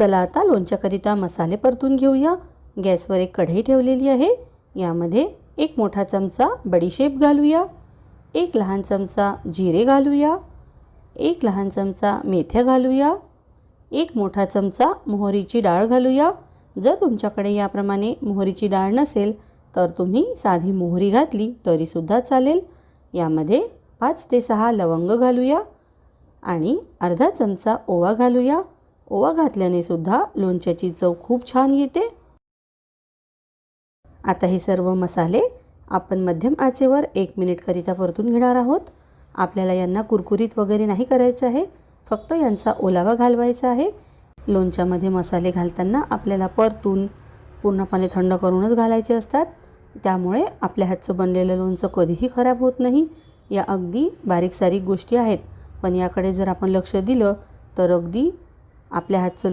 चला आता लोणच्याकरिता मसाले परतून घेऊया. गॅसवर एक कढई ठेवलेली आहे. यामध्ये एक मोठा चमचा बडीशेप घालूया. एक लहान चमचा जिरे घालूया. एक लहान चमचा मेथ्या घालूया. एक मोठा चमचा मोहरीची डाळ घालूया. जर तुमच्याकडे याप्रमाणे मोहरीची डाळ नसेल तर तुम्ही साधी मोहरी घातली तरीसुद्धा चालेल. यामध्ये पाच ते सहा लवंग घालूया आणि अर्धा चमचा ओवा घालूया. ओवा घातल्याने सुद्धा लोणच्याची चव खूप छान येते. आता हे सर्व मसाले आपण मध्यम आचेवर एक मिनिटकरिता परतून घेणार आहोत. आपल्याला यांना कुरकुरीत वगैरे नाही करायचं आहे फक्त यांचा ओलावा घालवायचा आहे. लोणच्यामध्ये मसाले घालताना आपल्याला परतून पूर्णपणे थंड करूनच घालायचे असतात. त्यामुळे आपल्या हातचं बनलेलं लोणचं कधीही खराब होत नाही. या अगदी बारीक सारीक गोष्टी आहेत. पण याकडे जर आपण लक्ष दिलं तर अगदी आपल्या हातचं